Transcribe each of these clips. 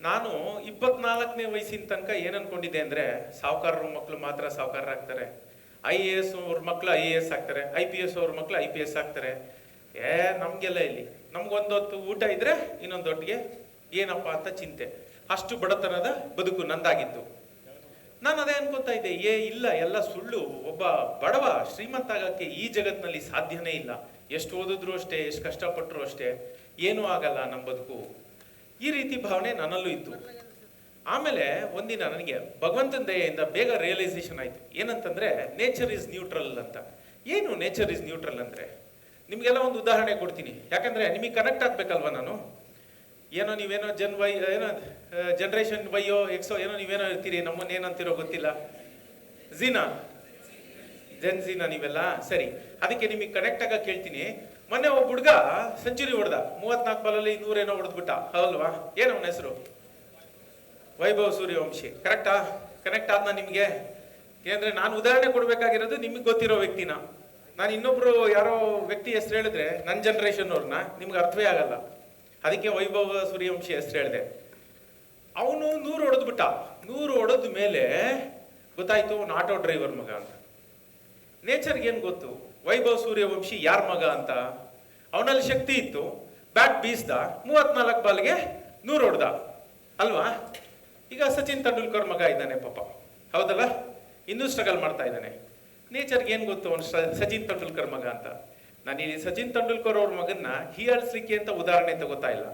ನಾನು ಇಪ್ಪತ್ನಾಲ್ಕನೇ ವಯಸ್ಸಿನ ತನಕ ಏನನ್ಕೊಂಡಿದ್ದೆ ಅಂದರೆ ಸಾವುಕಾರರ ಮಕ್ಕಳು ಮಾತ್ರ ಸಾವುಕಾರರಾಗ್ತಾರೆ. ಐ ಎ ಎಸ್ ಅವ್ರ ಮಕ್ಕಳು ಐ ಎ ಎಸ್ ಆಗ್ತಾರೆ. ಐ ಪಿ ಎಸ್ ಅವ್ರ ಮಕ್ಕಳು ಐ ಪಿ ಎಸ್ ಆಗ್ತಾರೆ. ಏ, ನಮಗೆಲ್ಲ ಇಲ್ಲಿ ನಮ್ಗೊಂದೊತ್ತು ಊಟ ಇದ್ದರೆ ಇನ್ನೊಂದೊಟ್ಟಿಗೆ ಏನಪ್ಪ ಅಂತ ಚಿಂತೆ. ಅಷ್ಟು ಬಡತನದ ಬದುಕು ನಂದಾಗಿತ್ತು. ನಾನು ಅದೇ ಅನ್ಕೋತಾ ಇದ್ದೆ, ಏ, ಇಲ್ಲ, ಎಲ್ಲ ಸುಳ್ಳು. ಒಬ್ಬ ಬಡವ ಶ್ರೀಮಂತ ಆಗೋಕ್ಕೆ ಈ ಜಗತ್ತಿನಲ್ಲಿ ಸಾಧ್ಯನೇ ಇಲ್ಲ. ಎಷ್ಟು ಓದಿದ್ರು ಅಷ್ಟೇ, ಎಷ್ಟು ಕಷ್ಟಪಟ್ಟರು ಅಷ್ಟೇ. ಏನೂ ಆಗಲ್ಲ ನಮ್ಮ ಬದುಕು. ಈ ರೀತಿ ಭಾವನೆ ನನ್ನಲ್ಲೂ ಇತ್ತು. ಆಮೇಲೆ ಒಂದಿನ ನನಗೆ ಭಗವಂತನ ದಯೆಯಿಂದ ಬೇಗ ರಿಯಲೈಸೇಷನ್ ಆಯಿತು. ಏನಂತಂದರೆ ನೇಚರ್ ಈಸ್ ನ್ಯೂಟ್ರಲ್ ಅಂತ. ಏನು ನೇಚರ್ ಈಸ್ ನ್ಯೂಟ್ರಲ್ ಅಂದರೆ? ನಿಮಗೆಲ್ಲ ಒಂದು ಉದಾಹರಣೆ ಕೊಡ್ತೀನಿ. ಯಾಕಂದರೆ ನಿಮಗೆ ಕನೆಕ್ಟ್ ಆಗಬೇಕಲ್ವ ನಾನು? ಏನೋ ನೀವೇನೋ ಜನ್ ವೈ ಏನೋ ಜನ್ರೇಷನ್ ವೈಯೋ ಎಕ್ಸೋ ಏನೋ ನೀವೇನೋ ಇರ್ತೀರಿ ನಮ್ಮನ್ನ ಏನಂತಿರೋ ಗೊತ್ತಿಲ್ಲ. ಝೀನಾ ಜನ್ ಜೀನಾ ನೀವೆಲ್ಲ? ಸರಿ. ಅದಕ್ಕೆ ನಿಮಗೆ ಕನೆಕ್ಟ್ ಆಗ ಕೇಳ್ತೀನಿ. ಮೊನ್ನೆ ಒಬ್ಬ ಹುಡುಗ ಸೆಂಚುರಿ ಹೊಡೆದ. ಮೂವತ್ನಾಲ್ಕು ಬಾಲಲ್ಲಿ ನೂರೇನೋ ಹೊಡೆದ್ಬಿಟ್ಟ. ಹೌದಲ್ವಾ? ಏನು ಅವನ ಹೆಸರು? ವೈಭವ್ ಸೂರ್ಯವಂಶಿ. ಕರೆಕ್ಟಾ ಕನೆಕ್ಟ್ ಆದ್ನ ನಿಮಗೆ? ಏನಂದ್ರೆ ನಾನು ಉದಾಹರಣೆ ಕೊಡಬೇಕಾಗಿರೋದು ನಿಮಗೆ ಗೊತ್ತಿರೋ ವ್ಯಕ್ತಿನ. ನಾನು ಇನ್ನೊಬ್ರು ಯಾರೋ ವ್ಯಕ್ತಿ ಹೆಸರು ಹೇಳಿದ್ರೆ ನನ್ನ ಜನ್ರೇಷನ್ ಅವ್ರನ್ನ ನಿಮ್ಗೆ ಅರ್ಥವೇ ಆಗಲ್ಲ. ಅದಕ್ಕೆ ವೈಭವ ಸೂರ್ಯವಂಶಿ ಹೆಸರು ಹೇಳಿದೆ. ಅವನು ನೂರು ಹೊಡೆದ್ಬಿಟ್ಟ. ನೂರು ಹೊಡೆದ ಮೇಲೆ ಗೊತ್ತಾಯ್ತು ಅವನು ಆಟೋ ಡ್ರೈವರ್ ಮಗ ಅಂತ. ನೇಚರ್ಗೆ ಏನು ಗೊತ್ತು? ವೈಭವ್ ಸೂರ್ಯವಂಶಿ ಯಾರ ಮಗ ಅಂತ? ಅವನಲ್ಲಿ ಶಕ್ತಿ ಇತ್ತು. ಬ್ಯಾಟ್ ಬೀಸ್ದ. ಮೂವತ್ನಾಲ್ಕು ಬಾಲ್ಗೆ ನೂರು ಹೊಡೆದ. ಅಲ್ವಾ? ಈಗ ಸಚಿನ್ ತೆಂಡೂಲ್ಕರ್ ಮಗ ಇದ್ದಾನೆ ಪಾಪ. ಹೌದಲ್ಲ? ಇನ್ನೂ ಸ್ಟ್ರಗಲ್ ಮಾಡ್ತಾ ಇದ್ದಾನೆ. ನೇಚರ್ಗೆ ಏನು ಗೊತ್ತು ಅವನು ಸಚಿನ್ ತೆಂಡೂಲ್ಕರ್ ಮಗ ಅಂತ? ನಾನು ಈ ಸಚಿನ್ ತೆಂಡೂಲ್ಕರ್ ಅವ್ರ ಮಗನ್ನ ಹೀಯಾಳಿಸ್ಲಿಕ್ಕೆ ಅಂತ ಉದಾಹರಣೆ ತಗೋತಾ ಇಲ್ಲ.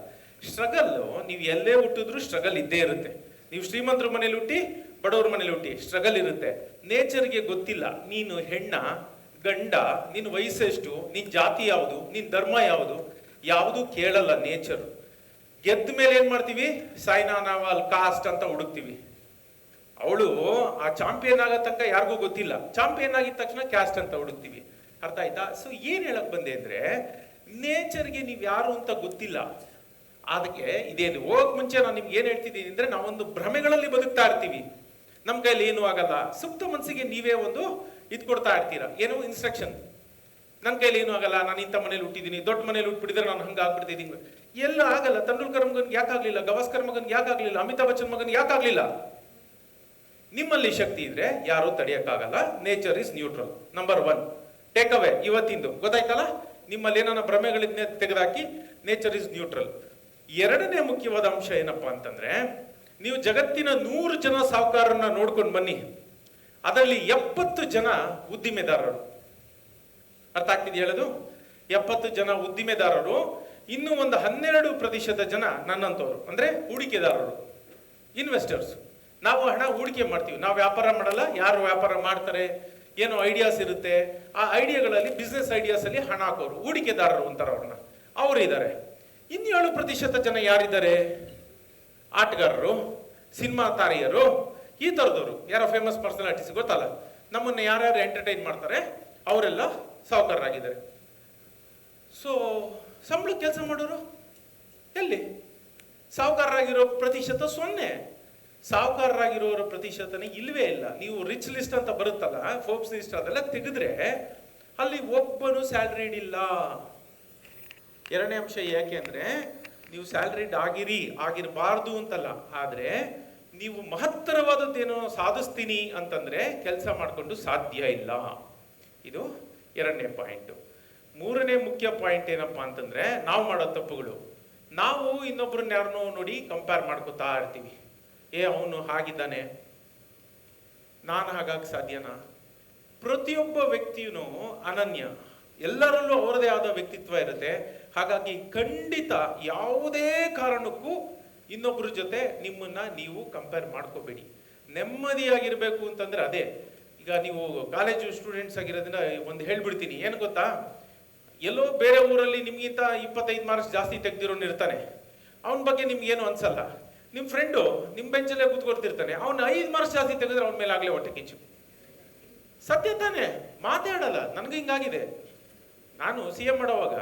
ಸ್ಟ್ರಗಲ್ ನೀವು ಎಲ್ಲೇ ಹುಟ್ಟಿದ್ರು ಸ್ಟ್ರಗಲ್ ಇದ್ದೇ ಇರುತ್ತೆ. ನೀವು ಶ್ರೀಮಂತರ ಮನೇಲಿ ಹುಟ್ಟಿ ಬಡವ್ರ ಮನೇಲಿ ಹುಟ್ಟಿ ಸ್ಟ್ರಗಲ್ ಇರುತ್ತೆ. ನೇಚರ್ಗೆ ಗೊತ್ತಿಲ್ಲ. ನೀನು ಹೆಣ್ಣ, ಗಂಡ ನಿನ್ನ ವಯಸ್ಸೆಷ್ಟು ನಿನ್ನ ಜಾತಿ ಯಾವುದು ನಿನ್ನ ಧರ್ಮ ಯಾವುದು ಯಾವುದು ಕೇಳಲ್ಲ ನೇಚರ್ ಗೆದ್ದ ಮೇಲೆ ಏನು ಮಾಡ್ತೀವಿ? ಸೈನಾ ನಾವಾಲ್, ಕಾಸ್ಟ್ ಅಂತ ಹುಡುಕ್ತೀವಿ. ಅವಳು ಆ ಚಾಂಪಿಯನ್ ಆಗೋ ತನಕ ಯಾರಿಗೂ ಗೊತ್ತಿಲ್ಲ. ಚಾಂಪಿಯನ್ ಆಗಿದ ತಕ್ಷಣ ಕ್ಯಾಸ್ಟ್ ಅಂತ ಹುಡುಕ್ತೀವಿ. ಅರ್ಥ ಆಯ್ತಾ? ಸೊ ಏನ್ ಹೇಳಕ್ ಬಂದೆ ಅಂದ್ರೆ ನೇಚರ್ಗೆ ನೀವ್ ಯಾರು ಅಂತ ಗೊತ್ತಿಲ್ಲ. ಅದಕ್ಕೆ ಇದೇನು ಹೋಗಕ್ ಮುಂಚೆ ನಾನು ನಿಮ್ಗೆ ಏನ್ ಹೇಳ್ತಿದ್ದೀನಿ ಅಂದ್ರೆ ನಾವೊಂದು ಭ್ರಮೆಗಳಲ್ಲಿ ಬದುಕ್ತಾ ಇರ್ತೀವಿ. ನಮ್ ಕೈಲಿ ಏನು ಆಗಲ್ಲ. ಸುಪ್ತ ಮನಸ್ಸಿಗೆ ನೀವೇ ಒಂದು ಇದು ಕೊಡ್ತಾ ಇರ್ತೀರಾ? ಏನು ಇನ್ಸ್ಟ್ರಕ್ಷನ್ ನನ್ನ ಕೈಲಿ ಏನು ಆಗಲ್ಲ, ನಾನು ಇಂಥ ಮನೇಲಿ ಹುಟ್ಟಿದ್ದೀನಿ ದೊಡ್ಡ ಮನೇಲಿ ಹುಟ್ಬಿಟ್ಟಿದ್ರೆ ನಾನು ಹಂಗೆ ಆಗ್ಬಿಡ್ತಿದ್ದೀನಿ ಎಲ್ಲ ಆಗಲ್ಲ. ತಂಡೂಲ್ಕರ್ ಮಗನ್ ಯಾಕಾಗಲಿಲ್ಲ ಗವಾಸ್ಕರ್ ಮಗನ್ ಯಾಕಾಗಲಿಲ್ಲ ಅಮಿತಾಬ್ ಬಚ್ಚನ್ ಮಗನ್ ಯಾಕಾಗ್ಲಿಲ್ಲ ನಿಮ್ಮಲ್ಲಿ ಶಕ್ತಿ ಇದ್ರೆ ಯಾರೂ ತಡೆಯಕ್ಕಾಗಲ್ಲ. Nature is neutral number one take away ಇವತ್ತಿಂದು. ಗೊತ್ತಾಯ್ತಲ್ಲ? ನಿಮ್ಮಲ್ಲಿ ಏನಾನ ಭ್ರಮೆಗಳಿದ್ನೆ ತೆಗೆದಾಕಿ ನೇಚರ್ ಇಸ್ ನ್ಯೂಟ್ರಲ್ ಎರಡನೇ ಮುಖ್ಯವಾದ ಅಂಶ ಏನಪ್ಪಾ ಅಂತಂದ್ರೆ ನೀವು ಜಗತ್ತಿನ ನೂರು ಜನ ಸಾಹುಕಾರರನ್ನ ನೋಡ್ಕೊಂಡು ಬನ್ನಿ. ಅದರಲ್ಲಿ ಎಪ್ಪತ್ತು ಜನ ಉದ್ದಿಮೆದಾರರು. ಅರ್ಥ ಆಗ್ತಿದೆ ಹೇಳೋದು? ಎಪ್ಪತ್ತು ಜನ ಉದ್ದಿಮೆದಾರರು, ಇನ್ನು ಒಂದು ಹನ್ನೆರಡು ಪ್ರತಿಶತ ಜನ ನನ್ನಂತವರು, ಅಂದ್ರೆ ಹೂಡಿಕೆದಾರರು ಇನ್ವೆಸ್ಟರ್ಸ್ ನಾವು ಹಣ ಹೂಡಿಕೆ ಮಾಡ್ತೀವಿ. ನಾವು ವ್ಯಾಪಾರ ಮಾಡಲ್ಲ, ಯಾರು ವ್ಯಾಪಾರ ಮಾಡ್ತಾರೆ, ಏನೋ ಐಡಿಯಾಸ್ ಇರುತ್ತೆ, ಆ ಐಡಿಯಾಗಳಲ್ಲಿ ಬಿಸ್ನೆಸ್ ಐಡಿಯಾಸ್ ಅಲ್ಲಿ ಹಣ ಹಾಕೋರು, ಹೂಡಿಕೆದಾರರು ಅಂತಾರೆ ಅವ್ರನ್ನ. ಅವರು ಇದ್ದಾರೆ ಇನ್ನೇಳು ಪ್ರತಿಶತ ಜನ ಯಾರಿದ್ದಾರೆ? ಆಟಗಾರರು, ಸಿನಿಮಾ ತಾರೆಯರು, ಈ ಥರದವರು ಯಾರೋ ಫೇಮಸ್ ಪರ್ಸನಾಲಿಟೀಸ್ ಗೊತ್ತಲ್ಲ? ನಮ್ಮನ್ನು ಯಾರ್ಯಾರು ಎಂಟರ್ಟೈನ್ ಮಾಡ್ತಾರೆ, ಅವರೆಲ್ಲ ಸಾಹುಕಾರರಾಗಿದ್ದಾರೆ ಸೊ ಸಂಬಳ ಕೆಲಸ ಮಾಡೋರು? ಎಲ್ಲಿ? ಸಾವುಕಾರರಾಗಿರೋ ಪ್ರತಿಶತ ಸೊನ್ನೆ. ಸಾಹುಕಾರರಾಗಿರೋರ ಪ್ರತಿಶತನೇ ಇಲ್ಲವೇ ಇಲ್ಲ. ನೀವು ರಿಚ್ ಲಿಸ್ಟ್ ಅಂತ ಬರುತ್ತಲ್ಲ ಫೋರ್ಬ್ಸ್ ಲಿಸ್ಟ್ ಅದೆಲ್ಲ ತೆಗೆದ್ರೆ ಅಲ್ಲಿ ಒಬ್ಬನು ಸ್ಯಾಲ್ರಿಡ್ ಇಲ್ಲ. ಎರಡನೇ ಅಂಶ ಯಾಕೆ ಅಂದ್ರೆ ನೀವು ಸ್ಯಾಲ್ರಿಡ್ ಆಗಿರಿ ಆಗಿರಬಾರ್ದು ಅಂತಲ್ಲ, ಆದರೆ ನೀವು ಮಹತ್ತರವಾದದ್ದೇನೋ ಸಾಧಿಸ್ತೀನಿ ಅಂತಂದರೆ ಕೆಲಸ ಮಾಡಿಕೊಂಡು ಸಾಧ್ಯ ಇಲ್ಲ. ಇದು ಎರಡನೇ ಪಾಯಿಂಟ್ ಮೂರನೇ ಮುಖ್ಯ ಪಾಯಿಂಟ್ ಏನಪ್ಪ ಅಂತಂದರೆ ನಾವು ಮಾಡೋ ತಪ್ಪುಗಳು. ನಾವು ಇನ್ನೊಬ್ಬರನ್ನ ಯಾರನ್ನೋ ನೋಡಿ ಕಂಪೇರ್ ಮಾಡ್ಕೋತಾ ಇರ್ತೀವಿ. ಏ, ಅವನು ಹಾಗಿದ್ದಾನೆ. ನಾನು ಹಾಗಾಗಿ ಸಾಧ್ಯನಾ? ಪ್ರತಿಯೊಬ್ಬ ವ್ಯಕ್ತಿಯೂ ಅನನ್ಯ. ಎಲ್ಲರಲ್ಲೂ ಅವರದೇ ಆದ ವ್ಯಕ್ತಿತ್ವ ಇರುತ್ತೆ. ಹಾಗಾಗಿ ಖಂಡಿತ ಯಾವುದೇ ಕಾರಣಕ್ಕೂ ಇನ್ನೊಬ್ಬರ ಜೊತೆ ನಿಮ್ಮನ್ನ ನೀವು ಕಂಪೇರ್ ಮಾಡ್ಕೋಬೇಡಿ. ನೆಮ್ಮದಿಯಾಗಿರ್ಬೇಕು ಅಂತಂದ್ರೆ ಅದೇ. ಈಗ ನೀವು ಕಾಲೇಜು ಸ್ಟೂಡೆಂಟ್ಸ್ ಆಗಿರೋದನ್ನ ಒಂದು ಹೇಳ್ಬಿಡ್ತೀನಿ. ಏನು ಗೊತ್ತಾ? ಎಲ್ಲೋ ಬೇರೆ ಊರಲ್ಲಿ ನಿಮಗಿಂತ ಇಪ್ಪತ್ತೈದು ಮಾರ್ಕ್ಸ್ ಜಾಸ್ತಿ ತೆಗ್ದಿರೋನು ಇರ್ತಾನೆ. ಅವನ ಬಗ್ಗೆ ನಿಮ್ಗೇನು ಅನ್ಸಲ್ಲ. ನಿಮ್ಮ ಫ್ರೆಂಡು ನಿಮ್ಮ ಬೆಂಚಲ್ಲೇ ಕೂತ್ಕೊಡ್ತಿರ್ತಾನೆ ಅವ್ನು ಐದು ಮಾರ್ಕ್ಸ್ ಜಾಸ್ತಿ ತೆಗೆದ್ರೆ ಅವನ ಮೇಲೆ ಆಗಲೇ ಹೊಟ್ಟೆ ಕಿಚ್ಚು ಸತ್ಯ ತಾನೇ? ಮಾತಾಡಲ್ಲ. ನನಗೆ ಹಿಂಗಾಗಿದೆ. ನಾನು ಸಿ ಎಂ ಮಾಡೋವಾಗ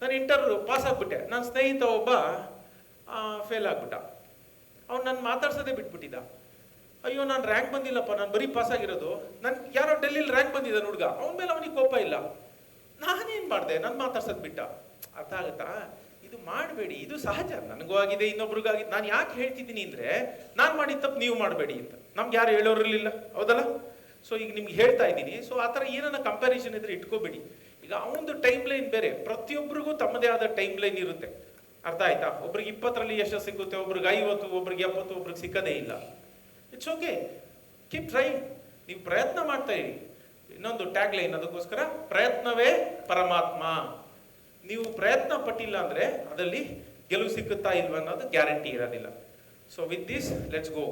ನಾನು ಇಂಟರ್ ಪಾಸ್ ಆಗ್ಬಿಟ್ಟೆ. ನನ್ನ ಸ್ನೇಹಿತ ಒಬ್ಬ ಫೇಲ್ ಆಗ್ಬಿಟ್ಟ. ಅವ್ನು ನಾನು ಮಾತಾಡ್ಸೋದೇ ಬಿಟ್ಬಿಟ್ಟಿದ್ದ. ಅಯ್ಯೋ, ನಾನು ರ್ಯಾಂಕ್ ಬಂದಿಲ್ಲಪ್ಪ, ನಾನು ಬರೀ ಪಾಸ್ ಆಗಿರೋದು. ನನ್ನ ಯಾರೋ ಡೆಲ್ಲಿಲಿ ರ್ಯಾಂಕ್ ಬಂದಿದ್ದಾನೆ ಹುಡುಗ. ಅವನ ಮೇಲೆ ಅವನಿಗೆ ಕೋಪ ಇಲ್ಲ. ನಾನೇನು ಮಾಡಿದೆ? ನಾನು ಮಾತಾಡ್ಸೋದು ಬಿಟ್ಟ. ಅರ್ಥ ಆಗುತ್ತಾ? ಇದು ಮಾಡಬೇಡಿ, ಇದು ಸಹಜ. ನನಗೂ ಆಗಿದೆ, ಇನ್ನೊಬ್ರಿಗೂ ನಾನು ಯಾಕೆ ಹೇಳ್ತಿದ್ದೀನಿ ಅಂದರೆ, ನಾನು ಮಾಡಿದ ತಪ್ಪು ನೀವು ಮಾಡಬೇಡಿ ಅಂತ. ನಮ್ಗೆ ಯಾರು ಹೇಳೋರಿರಲಿಲ್ಲ. ಹೌದಲ್ಲ? ಸೊ ಈಗ ನಿಮ್ಗೆ ಹೇಳ್ತಾ ಇದ್ದೀನಿ. ಸೊ ಆ ಥರ ಏನನ್ನ ಕಂಪ್ಯಾರಿಸನ್ ಇದ್ರೆ ಇಟ್ಕೋಬೇಡಿ. ಈಗ ಅವನದು ಟೈಮ್ ಲೈನ್ ಬೇರೆ ಪ್ರತಿಯೊಬ್ಬರಿಗೂ ತಮ್ಮದೇ ಆದ ಟೈಮ್ ಲೈನ್ ಇರುತ್ತೆ. ಅರ್ಥ ಆಯ್ತಾ? ಒಬ್ರಿಗೆ ಇಪ್ಪತ್ತರಲ್ಲಿ ಯಶಸ್ಸು ಸಿಗುತ್ತೆ, ಒಬ್ರಿಗೆ ಐವತ್ತು, ಒಬ್ರಿಗೆ ಎಪ್ಪತ್ತು ಒಬ್ರಿಗೆ ಸಿಕ್ಕದೇ ಇಲ್ಲ. ಇಟ್ಸ್ ಓಕೆ ಕೀಪ್ ಟ್ರೈ ನೀವು ಪ್ರಯತ್ನ ಮಾಡ್ತಾ ಇರಿ. ಇನ್ನೊಂದು ಟ್ಯಾಗ್ ಲೈನ್ ಅದಕ್ಕೋಸ್ಕರ ಪ್ರಯತ್ನವೇ ಪರಮಾತ್ಮ. ನೀವು ಪ್ರಯತ್ನ ಪಟ್ಟಿಲ್ಲ ಅಂದ್ರೆ, ಅದರಲ್ಲಿ ಗೆಲುವು ಸಿಕ್ಕುತ್ತಾ ಇಲ್ವಾ ಅನ್ನೋದು ಗ್ಯಾರಂಟಿ ಇರೋದಿಲ್ಲ. So with this let's go